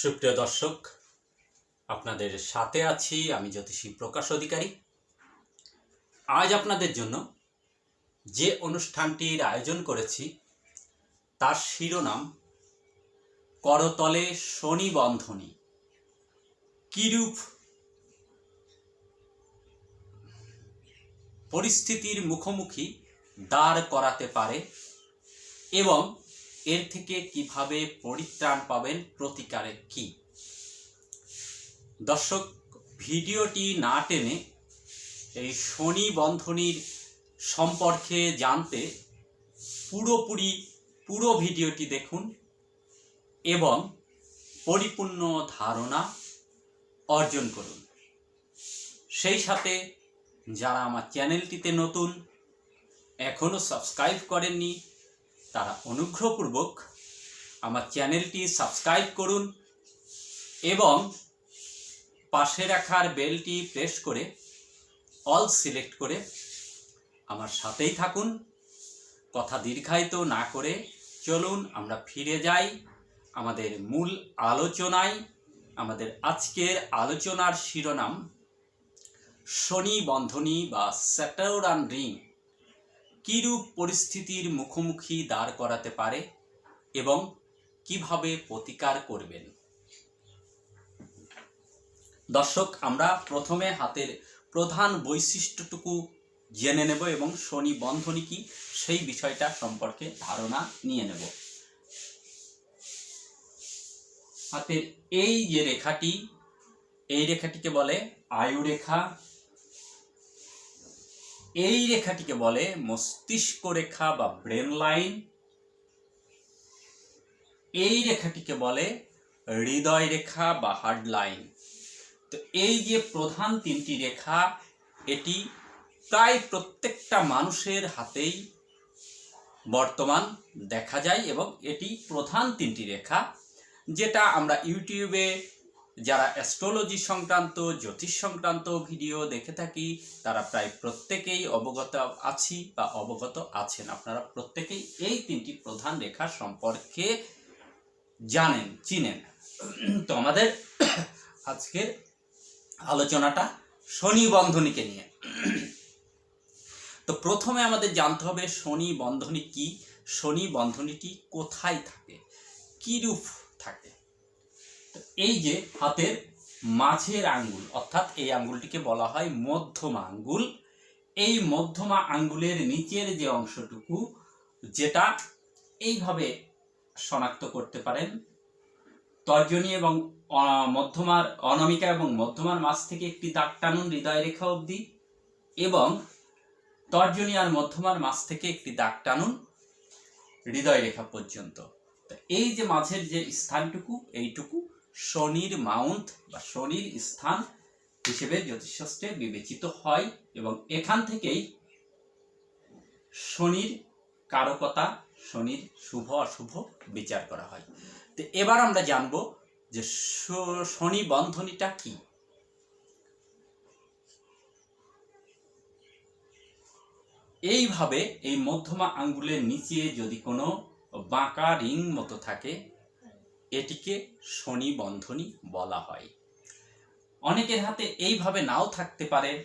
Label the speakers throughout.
Speaker 1: সুপ্রিয় দর্শক, আপনাদের সাথে আছি আমি জ্যোতিষী প্রকাশ অধিকারী। আজ আপনাদের জন্য যে অনুষ্ঠানটির আয়োজন করেছি, তার শিরোনাম করতলে শনি বন্ধনী কিরূপ পরিস্থিতির মুখোমুখি দাঁড় করাতে পারে এবং এর থেকে কীভাবে পরিত্রাণ পাবেন, প্রতিকারে কি? দর্শক, ভিডিওটি না টেনে এই শনি বন্ধনীর সম্পর্কে জানতে পুরোপুরি পুরো ভিডিওটি দেখুন এবং পরিপূর্ণ ধারণা অর্জন করুন। সেই সাথে যারা আমার চ্যানেলটিতে নতুন এখনও সাবস্ক্রাইব করেননি তারা অনুগ্রহপূর্বক আমার চ্যানেলটি সাবস্ক্রাইব করুন এবং পাশে রাখার বেলটি প্রেস করে অল সিলেক্ট করে আমার সাথেই থাকুন। কথা দীর্ঘায়িত না করে চলুন, আমরা ফিরে যাই আমাদের মূল আলোচনায়। আমাদের আজকের আলোচনার শিরোনাম শনি বন্ধনী বা স্যাটারান রিং কিরূপ পরিস্থিতির মুখোমুখি দাঁড় করাতে পারে এবং কীভাবে প্রতিকার করবেন? দর্শক, আমরা প্রথমে হাতের প্রধান বৈশিষ্ট্যটুকু জেনে নেব এবং শনি বন্ধনী কি সেই বিষয়টা সম্পর্কে ধারণা নিয়ে নেব। হাতের এই যে রেখাটি, এই রেখাটিকে বলে আয়ু রেখা এই রেখাটিকে বলে মস্তিষ্ক রেখা বা ব্রেন লাইন এই রেখাটিকে বলে হৃদয় রেখা বা হার্ড লাইন তো এই যে প্রধান তিনটি রেখা, এটি প্রায় প্রত্যেকটা মানুষের হাতেই বর্তমান দেখা যায় এবং এটি প্রধান তিনটি রেখা, যেটা আমরা ইউটিউবে যারা অ্যাস্ট্রোলজি সংক্রান্ত, জ্যোতিষ সংক্রান্ত ভিডিও দেখে থাকি, তারা প্রায় প্রত্যেকেই অবগত আছি বা অবগত আছেন। আপনারা প্রত্যেকেই এই তিনটি প্রধান রেখা সম্পর্কে জানেন, চিনেন। তো আমাদের আজকের আলোচনাটা শনি বন্ধনীকে নিয়ে। তো প্রথমে আমাদের জানতে হবে শনি বন্ধনী কি? শনি বন্ধনীটি কোথায় থাকে? কি রূপ থাকে তো এই যে হাতের মাঝের আঙ্গুল, অর্থাৎ এই আঙ্গুলটিকে বলা হয় মধ্যমা আঙ্গুল, এই মধ্যমা আঙ্গুলের নিচের যে অংশটুকু, যেটা এইভাবে শনাক্ত করতে পারেন। তর্জনী এবং মধ্যমার, অনামিকা এবং মধ্যমার মাঝ থেকে একটি দাগ টানুন হৃদয় রেখা অবধি এবং তর্জনী আর মধ্যমার মাঝ থেকে একটি দাগ টানুন হৃদয় রেখা পর্যন্ত। এই যে মাঝের যে স্থানটুকু, এইটুকু শনির মাউন্ট বা শনির স্থান হিসেবে জ্যোতিষশাস্ত্রে বিবেচিত হয় এবং এখান থেকেই শনির কারকতা, শনির শুভ, অশুভ বিচার করা হয়। তো এবার আমরা জানব যে শনি বন্ধনীটা কি? এইভাবে এই মধ্যমা আঙ্গুলের নিচে যদি কোনো বাঁকা রিং মতো থাকে এটিকে শনি বন্ধনী বলা হয়। অনেকের হাতে এইভাবে নাও থাকতে পারে।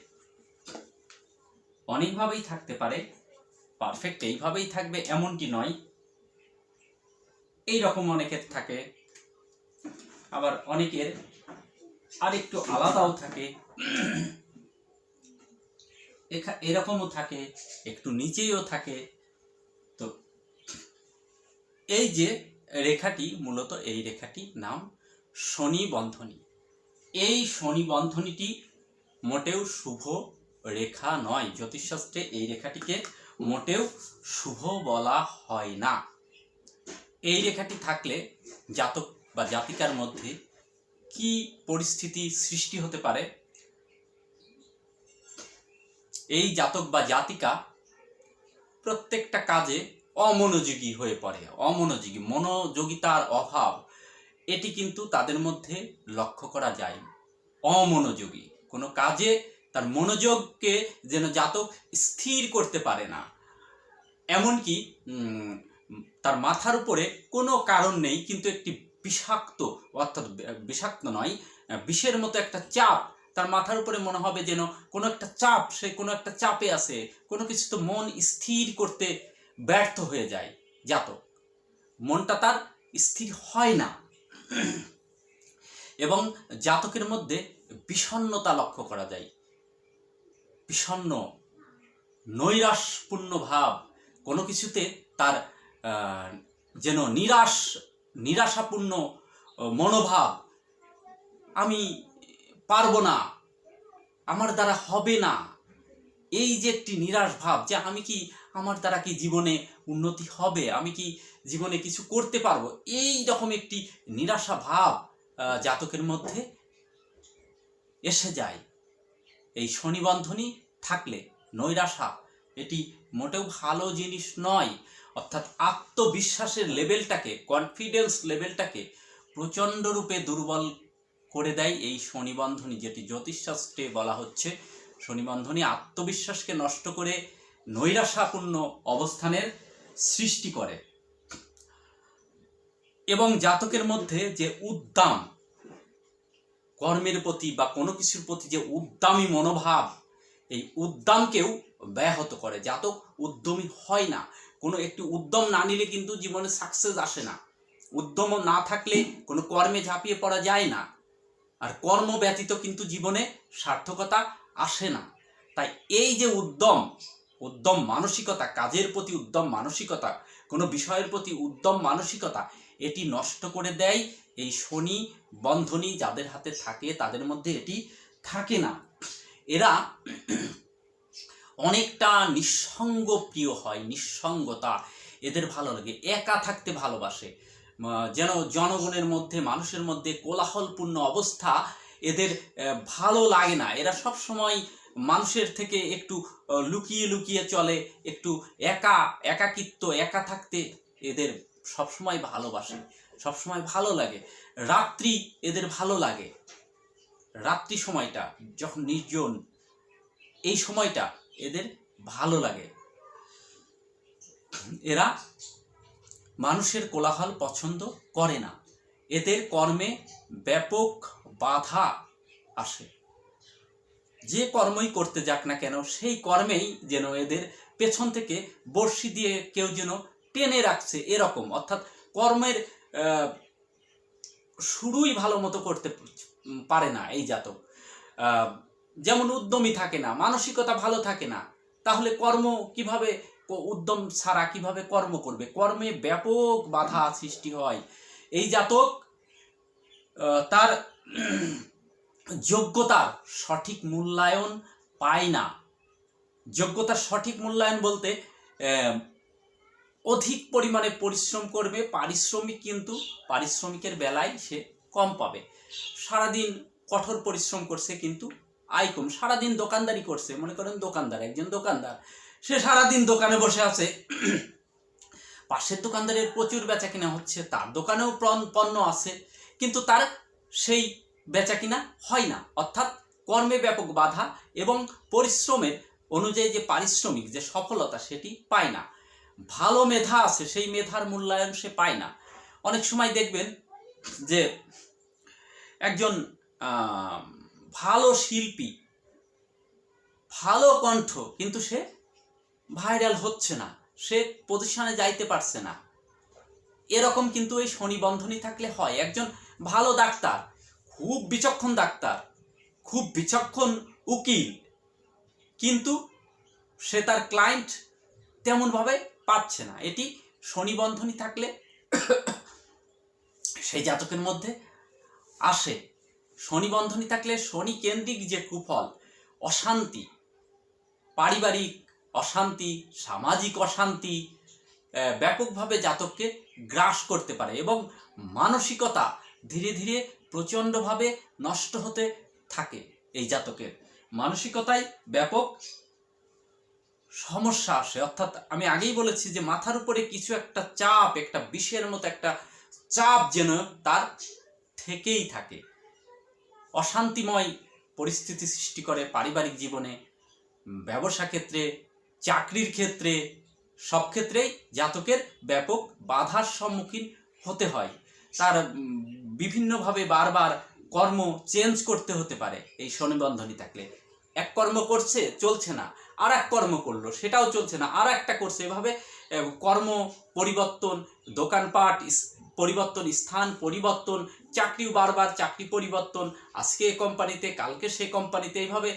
Speaker 1: অনেকভাবেই থাকতে পারে। পারফেক্ট এইভাবেই থাকবে, এমনটি নয়। এই রকম অনেকের থাকে। আবার অনেকের আর একটু আলাদাও থাকে। এরকমও থাকে, একটু নিচেও থাকে। তো এই যে রেখাটি মূলত এই রেখাটি নাম শনি বন্ধনী এই শনি বন্ধনীটি মোটেও শুভ রেখা নয়, জ্যোতিষশাস্ত্রে এই রেখাটিকে মোটেও শুভ বলা হয় না। এই রেখাটি থাকলে জাতক বা জাতিকার মধ্যে কি পরিস্থিতি সৃষ্টি হতে পারে? এই জাতক বা জাতিকা প্রত্যেকটা কাজে অমনোযোগী হয়ে পড়ে। অমনোযোগী, মনোযোগিতার অভাব, এটি কিন্তু তাদের মধ্যে লক্ষ্য করা যায়। অমনোযোগী, কোনো কাজে তার মনোযোগকে যেন জাতক স্থির করতে পারে না। এমনকি তার মাথার উপরে কোনো কারণ নেই, কিন্তু একটি বিষাক্ত, অর্থাৎ বিষাক্ত নয়, বিষের মতো একটা চাপ তার মাথার উপরে মনে হবে যেন কোনো একটা চাপ, সে কোনো একটা চাপে আছে, কোনো কিছু তো মন স্থির করতে ব্যর্থ হয়ে যায় জাতক। মনটা তার স্থির হয় না। এবং জাতকের মধ্যে বিষণ্ণতা লক্ষ্য করা যায়। বিষণ্ণ, নৈরাশপূর্ণ ভাব, কোনো কিছুতে তার যেন নিরাশ, নিরাশাপূর্ণ মনোভাব, আমি পারব না, আমার দ্বারা হবে না, এই যে একটি নিরাশ ভাব, যে আমি কি আমার দ্বারা কি জীবনে উন্নতি হবে? আমি কি জীবনে কিছু করতে পারব? এই রকম একটি নিরাশা ভাব জাতকের মধ্যে এসে যায়। এই শনিবন্ধনী থাকলে নৈরাশা, এটি মোটেও ভালো জিনিস নয়। অর্থাৎ আত্মবিশ্বাসের লেভেলটাকে কনফিডেন্স লেভেলটাকে প্রচণ্ড রূপে দুর্বল করে দেয় এই শনিবন্ধনী যেটি জ্যোতিষশাস্ত্রে বলা হচ্ছে। শনিবন্ধনী আত্মবিশ্বাসকে নষ্ট করে নৈরাশাপূর্ণ অবস্থানের সৃষ্টি করে। এবং জাতকের মধ্যে যে উদ্দাম, কর্মের প্রতি বা কোনো কিছুর প্রতি যে উদ্দামী মনোভাব, এই উদ্দামকেও ব্যাহত করে। জাতক উদ্যমী হয় না। কোনো একটি উদ্যম না নিলে কিন্তু জীবনে সাকসেস আসে না। উদ্যম না থাকলে কোনো কর্মে ঝাঁপিয়ে পড়া যায় না। আর কর্ম ব্যতীত কিন্তু জীবনে সার্থকতা আসে না। তাই এই যে উদ্যম উদ্যম মানসিকতা, কাজের প্রতি উদ্যম মানসিকতা, কোনো বিষয়ের প্রতি উদ্যম মানসিকতা, এটি নষ্ট করে দেয় এই শনি বন্ধনী যাদের হাতে থাকে তাদের মধ্যে এটি থাকে না। এরা অনেকটা নিঃসঙ্গ প্রিয় হয়, নিঃসঙ্গতা, এদের ভালো লাগে, একা থাকতে ভালোবাসে। যেন জনগণের মধ্যে, মানুষের মধ্যে কোলাহলপূর্ণ অবস্থা এদের ভালো লাগে না। এরা সব সময় মানুষের থেকে একটু লুকিয়ে লুকিয়ে চলে, একটু একা, একাকিত্ব, একা থাকতে এদের সবসময় ভালোবাসে, সবসময় ভালো লাগে। রাত্রি এদের ভালো লাগে। রাত্রি সময়টা যখন নির্জন, এই সময়টা এদের ভালো লাগে। এরা মানুষের কোলাহল পছন্দ করে না। এদের কর্মে ব্যাপক বাধা আসে। যে কর্মই করতে যাক না কেন, সেই কর্মেই যেন এদের পেছন থেকে বড়শি দিয়ে কেউ যেন টেনে রাখছে এরকম। অর্থাৎ কর্মের শুরুই ভালো মতো করতে পারে না এই জাতক। যেমন উদ্যমী থাকে না, মানসিকতা ভালো থাকে না, তাহলে কর্ম কীভাবে উদ্যম ছাড়া কীভাবে কর্ম করবে? কর্মে ব্যাপক বাধা সৃষ্টি হয়। এই জাতক তার যোগ্যতার সঠিক মূল্যায়ন পায় না। যোগ্যতার সঠিক মূল্যায়ন বলতে অধিক পরিমাণে পরিশ্রম করবে, পারিশ্রমিক কিন্তু পারিশ্রমিকের বেলায় সে কম পাবে। সারাদিন কঠোর পরিশ্রম করছে কিন্তু আয় কম। সারাদিন দোকানদারি করছে, মনে করেন দোকানদার, একজন দোকানদার, সে সারাদিন দোকানে বসে আছে। পাশের দোকানদারের প্রচুর বেচা কিনা হচ্ছে, তার দোকানেও পণ- পণ্য আছে, কিন্তু তার সেই বেচা কিনা হয় না। অর্থাৎ কর্মে ব্যাপক বাধা এবং পরিশ্রমের অনুযায়ী যে পারিশ্রমিক, যে সফলতা সেটি পায় না। ভালো মেধা আছে, সেই মেধার মূল্যায়ন সে পায় না। অনেক সময় দেখবেন যে একজন ভালো শিল্পী, ভালো কণ্ঠ, কিন্তু সে ভাইরাল হচ্ছে না, সে পজিশনে যাইতে পারছে না। এরকম কিন্তু এই শনি বন্ধনী থাকলে হয়। একজন ভালো ডাক্তার খুব বিচক্ষণ ডাক্তার, খুব বিচক্ষণ উকিল। কিন্তু সে তার ক্লায়েন্ট তেমনভাবে পাচ্ছে না। এটি শনি বন্ধনী থাকলে সেই জাতকের মধ্যে আসে। শনি বন্ধনী থাকলে শনি কেন্দ্রিক যে কুফল, অশান্তি, পারিবারিক অশান্তি, সামাজিক অশান্তি ব্যাপকভাবে জাতককে গ্রাস করতে পারে এবং মানসিকতা ধীরে ধীরে প্রচণ্ডভাবে নষ্ট হতে থাকে এই জাতকের। মানসিকতায় ব্যাপক সমস্যা আসে। অর্থাৎ আমি আগেই বলেছি যে মাথার উপরে কিছু একটা চাপ, একটা বিষের মতো একটা চাপ যেন তার থেকেই থাকে। অশান্তিময় পরিস্থিতি সৃষ্টি করে পারিবারিক জীবনে, ব্যবসা ক্ষেত্রে, চাকরির ক্ষেত্রে, সব ক্ষেত্রেই জাতকের ব্যাপক বাধার সম্মুখীন হতে হয়। তার বিভিন্নভাবে বারবার কর্ম চেঞ্জ করতে হতে পারে এই শনি বন্ধনী থাকলে। এক কর্ম করছে, চলছে না। আর এক কর্ম করল, সেটাও চলছে না। আর একটা করছে, এভাবে কর্ম পরিবর্তন দোকানপাট পরিবর্তন, স্থান পরিবর্তন, চাকরিও বারবার চাকরি পরিবর্তন, আজকে এ কোম্পানিতে, কালকে সে কোম্পানিতে এইভাবে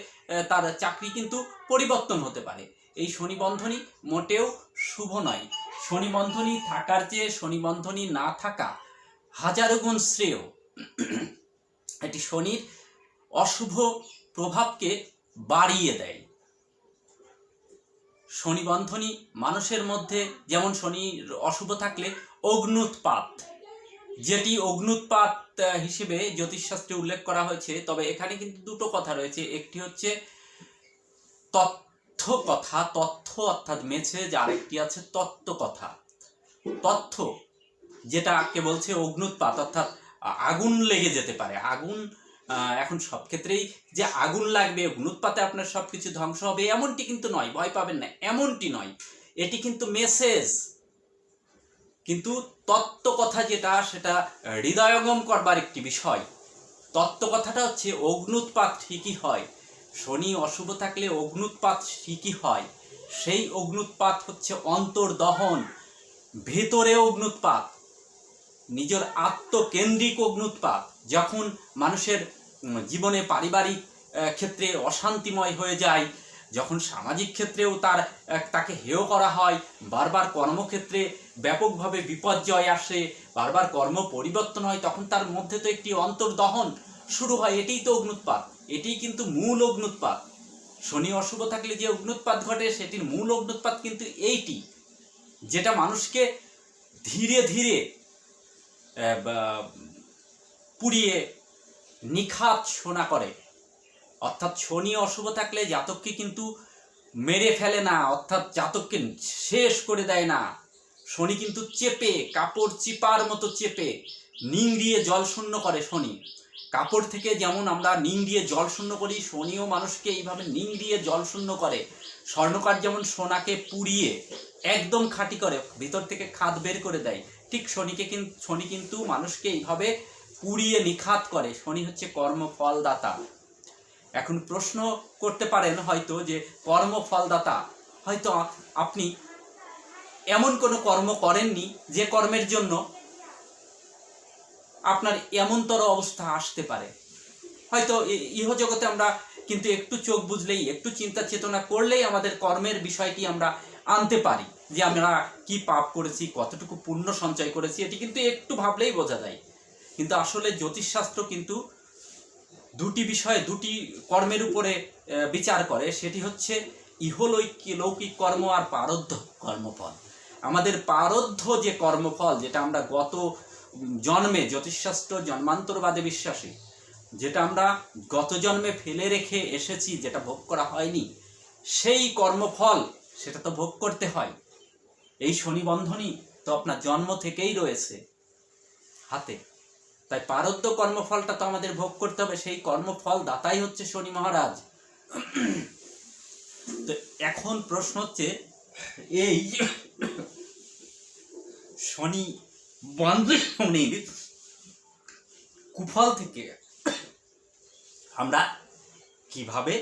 Speaker 1: তার চাকরি কিন্তু পরিবর্তন হতে পারে। এই শনি বন্ধনী মোটেও শুভ নয়। শনি বন্ধনী থাকার চেয়ে শনি বন্ধনী না থাকা হাজারো গুণ শ্রেয়। এটি শনির অশুভ প্রভাবকে বাড়িয়ে দেয়। শনি বন্ধনী মানুষের মধ্যে যেমন শনি অশুভ থাকলে অগ্নুৎপাত। যেটি অগ্নুৎপাত হিসেবে জ্যোতিষশাস্ত্রে উল্লেখ করা হয়েছে, তবে এখানে কিন্তু দুটো কথা রয়েছে। একটি হচ্ছে তথ্য কথা, তথ্য অর্থাৎ মেছেজ আর একটি আছে তত্ত্ব কথা। তথ্য যেটাকে বলছে অগ্নুৎপাত, অর্থাৎ আগুন লেগে যেতে পারে। আগুন এখন সব ক্ষেত্রেই যে আগুন লাগবে, অগ্নুৎপাতে আপনার সব কিছু ধ্বংস হবে, এমনটি কিন্তু নয়, ভয় পাবেন না, এমনটি নয়। এটি কিন্তু মেসেজ কিন্তু তত্ত্ব কথা যেটা, সেটা হৃদয়ঙ্গম করবার একটি বিষয়। তত্ত্ব কথাটা হচ্ছে অগ্নুৎপাত ঠিকই হয়, শনি অশুভ থাকলে অগ্নুৎপাত ঠিকই হয়। সেই অগ্নুৎপাত হচ্ছে অন্তর্দহন, ভেতরে অগ্নুৎপাত। নিজের আত্মকেন্দ্রিক অগ্নুৎপাত যখন মানুষের জীবনে পারিবারিক ক্ষেত্রে অশান্তিময় হয়ে যায়, যখন সামাজিক ক্ষেত্রেও তার তাকে হেয় করা হয়, বারবার কর্মক্ষেত্রে ব্যাপকভাবে বিপর্যয় আসে, বারবার কর্ম পরিবর্তন হয়, তখন তার মধ্যে তো একটি অন্তর্দহন শুরু হয়, এটিই তো অগ্নুৎপাত এটিই কিন্তু মূল অগ্নুৎপাত শনি অশুভ থাকলে যে অগ্নুৎপাত ঘটে, সেটির মূল অগ্নুৎপাত কিন্তু এইটি, যেটা মানুষকে ধীরে ধীরে পুড়িয়ে নিখাত সোনা করে। অর্থাৎ শনি অশুভ থাকলে জাতককে কিন্তু মেরে ফেলে না, অর্থাৎ জাতককে শেষ করে দেয় না। শনি কিন্তু চেপে, কাপড় চিপার মতো চেপে নিংড়িয়ে জল শূন্য করে শনি। কাপড় থেকে যেমন আমরা নিংড়িয়ে জল শূন্য করি, শনিও মানুষকে এইভাবে নিংড়িয়ে জল শূন্য করে। স্বর্ণকার যেমন সোনাকে পুড়িয়ে একদম খাঁটি করে, ভিতর থেকে খাদ বের করে দেয় ঠিক শনিকে কিন্তু শনি কিন্তু মানুষকে এইভাবে পুড়িয়ে নিখাত করে। শনি হচ্ছে কর্মফলদাতা। এখন প্রশ্ন করতে পারেন হয়তো যে, কর্মফলদাতা, হয়তো আপনি এমন কোনো কর্ম করেননি যে কর্মের জন্য আপনার এমনতর অবস্থা আসতে পারে। হয়তো ইহজগতে আমরা কিন্তু একটু চোখ বুঝলেই, একটু চিন্তা চেতনা করলেই আমাদের কর্মের বিষয়টি আমরা আনতে পারি। যে আমরা কি পাপ করেছি, কতটুকু পুণ্য সঞ্চয় করেছি, এটি কিন্তু একটু ভাবলেই বোঝা যায়। কিন্তু আসলে জ্যোতিষশাস্ত্র কিন্তু দুটি বিষয়ে, দুটি কর্মের উপরে বিচার করে। সেটি হচ্ছে ইহলৈক লৌকিক কর্ম আর পারদ্ধ কর্মফল। আমাদের পারদ্ধ যে কর্মফল, যেটা আমরা গত জন্মে, জ্যোতিষশাস্ত্র জন্মান্তরবাদে বিশ্বাসী, যেটা আমরা গত জন্মে ফেলে রেখে এসেছি, যেটা ভোগ করা হয়নি, সেই কর্মফল, সেটা তো ভোগ করতে হয়। এই শনি বন্ধনই তো আপনার জন্ম থেকেই রয়েছে হাতে। তাই পারদ্য কর্মফলটা তো আমাদের ভোগ করতে হবে, সেই কর্মফল দাতাই হচ্ছে শনি মহারাজ। তো এখন প্রশ্ন হচ্ছে, এই শনি বন্ধনীর কুফল থেকে আমরা কীভাবে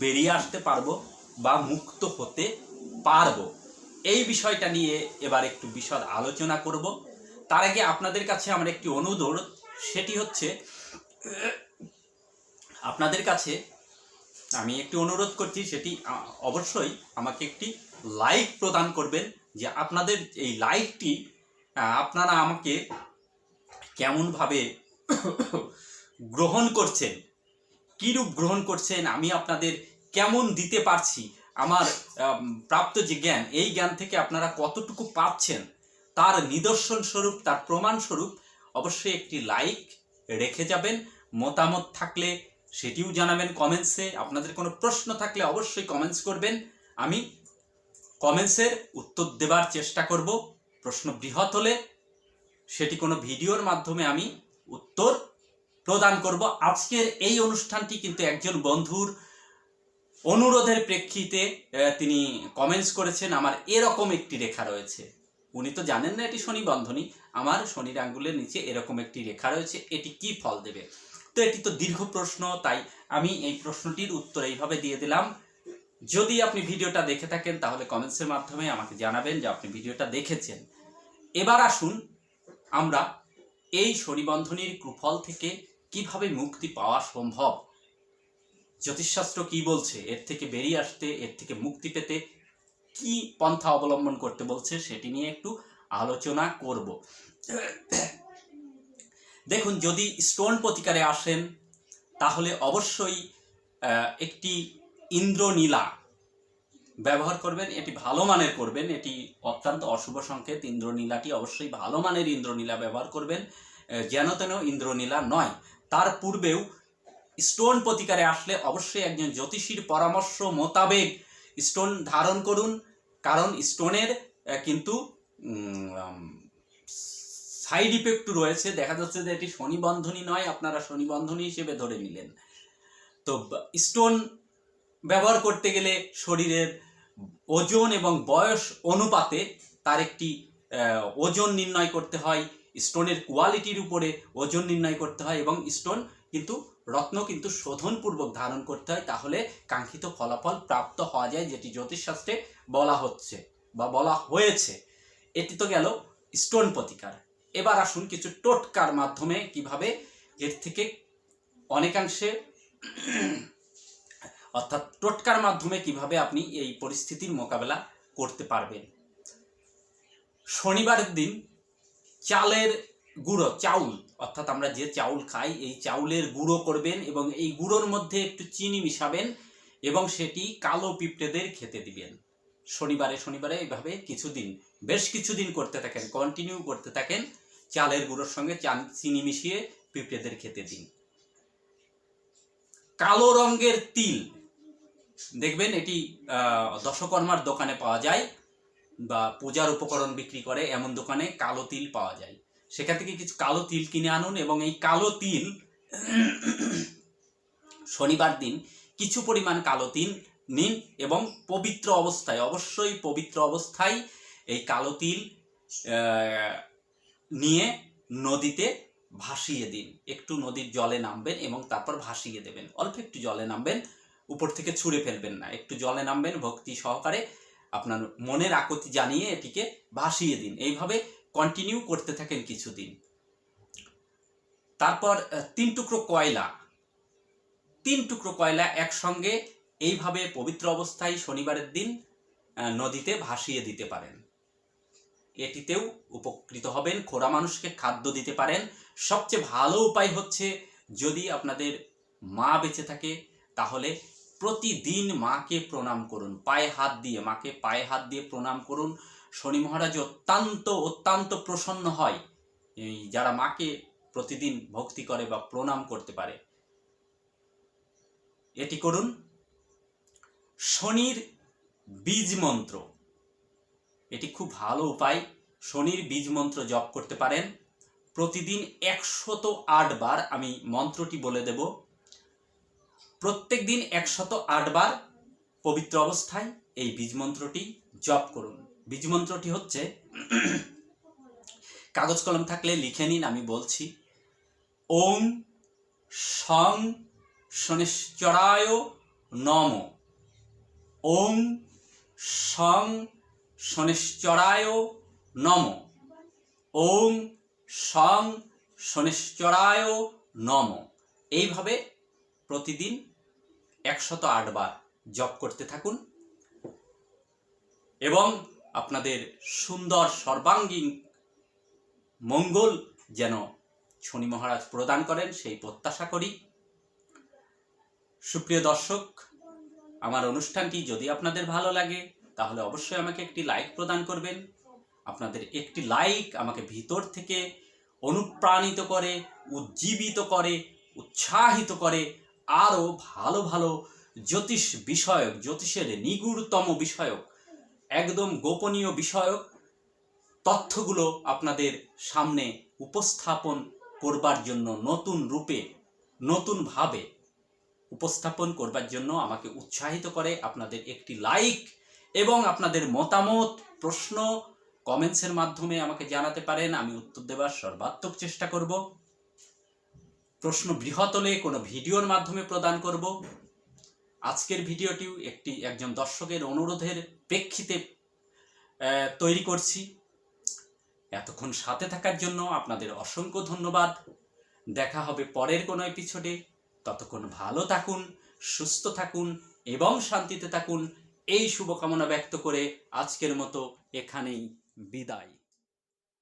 Speaker 1: বেরিয়ে আসতে পারব বা মুক্ত হতে পারব? এই বিষয়টা নিয়ে এবার একটু বিশদ আলোচনা করব। তার আগে আপনাদের কাছে আমার একটি অনুরোধ, সেটি হচ্ছে, আপনাদের কাছে আমি একটি অনুরোধ করছি, সেটি অবশ্যই আমাকে একটি লাইক প্রদান করবেন, যে আপনাদের এই লাইকটি আপনারা আমাকে কেমনভাবে গ্রহণ করছেন, কীরূপ গ্রহণ করছেন, আমি আপনাদের কেমন দিতে পারছি আমার প্রাপ্ত যে জ্ঞান, এই জ্ঞান থেকে আপনারা কতটুকু পাচ্ছেন, তার নিদর্শন স্বরূপ, তার প্রমাণ স্বরূপ, অবশ্যই একটি লাইক রেখে যাবেন। মতামত থাকলে সেটিও জানাবেন কমেন্টসে আপনাদের কোনো প্রশ্ন থাকলে অবশ্যই কমেন্টস করবেন। আমি কমেন্টসের উত্তর দেবার চেষ্টা করব। প্রশ্ন বৃহৎ হলে সেটি কোনো ভিডিওর মাধ্যমে আমি উত্তর প্রদান করব। আজকের এই অনুষ্ঠানটি কিন্তু একজন বন্ধুর অনুরোধের প্রেক্ষিতে তিনি কমেন্টস করেছেন, আমার এরকম একটি রেখা রয়েছে। উনি তো জানেন না এটি শনি বন্ধনী। আমার শনির আঙ্গুলের নিচে এরকম একটি রেখা রয়েছে, এটি কি ফল দেবে? তো এটি তো দীর্ঘ প্রশ্ন, তাই আমি এই প্রশ্নটির উত্তর এইভাবে দিয়ে দিলাম। যদি আপনি ভিডিওটা দেখে থাকেন, তাহলে কমেন্টসের মাধ্যমে আমাকে জানাবেন যে আপনি ভিডিওটা দেখেছেন। এবার আসুন আমরা এই শনিবন্ধনীর কুফল থেকে কীভাবে মুক্তি পাওয়া সম্ভব? জ্যোতিষশাস্ত্র কি বলছে? এর থেকে বেরিয়ে আসতে, এর থেকে মুক্তি পেতে কি পন্থা অবলম্বন করতে বলছে সেটি নিয়ে একটু আলোচনা করব। দেখুন, যদি স্টোন প্রতিকারে আসেন, তাহলে অবশ্যই একটি ইন্দ্রনীলা ব্যবহার করবেন, এটি ভালো মানের করবেন, এটি অত্যন্ত অশুভ সংকেত, ইন্দ্রনীলাটি অবশ্যই ভালো মানের ইন্দ্রনীলা ব্যবহার করবেন যেন তেন ইন্দ্রনীলা নয়। তার পূর্বেও স্টোন প্রতিকারে আসলে অবশ্যই একজন জ্যোতিষীর পরামর্শ মোতাবেক স্টোন ধারণ করুন, কারণ স্টোনের কিন্তু সাইড ইফেক্ট রয়েছে। দেখা যাচ্ছে যে এটি শনি বন্ধনী নয়, আপনারা শনি বন্ধনী হিসেবে ধরে নিলেন। তো স্টোন ব্যবহার করতে গেলে শরীরের ওজন এবং বয়স অনুপাতে তার একটি ওজন নির্ণয় করতে হয়। স্টোনের কোয়ালিটির উপরে ওজন নির্ণয় করতে হয় এবং স্টোন কিন্তু রত্ন কিন্তু শোধনপূর্বক ধারণ করতে হয়, তাহলে কাঙ্ক্ষিত ফলাফল প্রাপ্ত হওয়া যায়, যেটি জ্যোতিষশাস্ত্রে বলা হচ্ছে বা বলা হয়েছে। এটি তো গেল স্টোন প্রতিকার। এবার আসুন কিছু টোটকার মাধ্যমে কীভাবে এর থেকে অনেকাংশে অর্থাৎ টোটকার মাধ্যমে কীভাবে আপনি এই পরিস্থিতির মোকাবেলা করতে পারবেন। শনিবারের দিন চালের গুঁড়ো, চাউল অর্থাৎ আমরা যে চাউল খাই, এই চাউলের গুঁড়ো করবেন এবং এই গুঁড়োর মধ্যে একটু চিনি মিশাবেন এবং সেটি কালো পিঁপড়েদের খেতে দিবেন। শনিবারে শনিবারে এইভাবে কিছুদিন, বেশ কিছুদিন করতে থাকেন কন্টিনিউ করতে থাকেন, চালের গুঁড়োর সঙ্গে চান- মিশিয়ে পিঁপড়েদের খেতে দিন। কালো রঙের তিল, দেখবেন এটি দশকর্মার দোকানে পাওয়া যায় বা পূজার উপকরণ বিক্রি করে, এমন দোকানে কালো তিল পাওয়া যায়। সেখান থেকে কিছু কালো তিল কিনে আনুন এবং এই কালো তিল শনিবার দিন কিছু পরিমাণ কালো তিল নিন এবং পবিত্র অবস্থায়, অবশ্যই পবিত্র অবস্থায় এই কালো তিল নিয়ে নদীতে ভাসিয়ে দিন। একটু নদীর জলে নামবেন এবং তারপর ভাসিয়ে দেবেন। অল্প একটু জলে নামবেন, উপর থেকে ছুঁড়ে ফেলবেন না। একটু জলে নামবেন, ভক্তি সহকারে আপনার মনের আকতি জানিয়ে এটিকে ভাসিয়ে দিন। এইভাবে কন্টিনিউ করতে থাকেন কিছুদিন। তারপর তিন টুকরো কয়লা। তিন টুকরো কয়লা একসঙ্গে এইভাবে পবিত্র অবস্থায় শনিবারের দিন নদীতে ভাসিয়ে দিতে পারেন। এটিতেও উপকৃত হবেন খোরা মানুষকে খাদ্য দিতে পারেন। সবচেয়ে ভালো উপায় হচ্ছে, যদি আপনাদের মা বেঁচে থাকে, তাহলে প্রতিদিন মাকে প্রণাম করুন। পায়ে হাত দিয়ে, মাকে পায়ে হাত দিয়ে প্রণাম করুন। শনি মহারাজ অত্যন্ত অত্যন্ত প্রসন্ন হয়। যারা মাকে প্রতিদিন ভক্তি করে বা প্রণাম করতে পারে। এটি করুন। শনির বীজ মন্ত্র। এটি খুব ভালো উপায়। শনির বীজ মন্ত্র জপ করতে পারেন। প্রতিদিন একশত আট বার আমি মন্ত্রটি বলে দেব। প্রত্যেক দিন একশত আট বার পবিত্র অবস্থায় এই বীজ মন্ত্রটি জপ করুন। বীজ মন্ত্রটি হচ্ছে, কাগজ কলম থাকলে লিখে নিন, আমি বলছি, ওম সং শনিশ্চরায় নম। ওম সং শনিশ্চরায় নম। ওম সং শনিশ্চরায় নম। এইভাবে প্রতিদিন একশত আটবার জপ করতে থাকুন। এবং আপনাদের সুন্দর সর্বাঙ্গীন মঙ্গল যেন শনি মহারাজ প্রদান করেন, সেই প্রত্যাশা করি। সুপ্রিয় দর্শক, আমার অনুষ্ঠানটি যদি আপনাদের ভালো লাগে, তাহলে অবশ্যই আমাকে একটি লাইক প্রদান করবেন। আপনাদের একটি লাইক আমাকে ভিতর থেকে অনুপ্রাণিত করে, উজ্জীবিত করে, উৎসাহিত করে, আরও ভালো ভালো জ্যোতিষ বিষয়ক, জ্যোতিষের নিগুড়তম বিষয়ক একদম গোপনীয় বিষয়ক তথ্যগুলো আপনাদের সামনে উপস্থাপন করবার জন্য, নতুন রূপে, নতুনভাবে উপস্থাপন করবার জন্য আমাকে উৎসাহিত করে আপনাদের একটি লাইক এবং আপনাদের মতামত, প্রশ্ন কমেন্টসের মাধ্যমে আমাকে জানাতে পারেন। আমি উত্তর দেওয়ার সর্বাত্মক চেষ্টা করব। প্রশ্ন বৃহৎ হলে কোনো ভিডিওর মাধ্যমে প্রদান করব। আজকের ভিডিওটিও একটি একজন দর্শকের অনুরোধের প্রেক্ষিতে তৈরি করছি। এতক্ষণ সাথে থাকার জন্য আপনাদের অসংখ্য ধন্যবাদ। দেখা হবে পরের কোনো এপিসোডে ততক্ষণ ভালো থাকুন, সুস্থ থাকুন এবং শান্তিতে থাকুন। এই শুভকামনা ব্যক্ত করে আজকের মতো এখানেই বিদায়।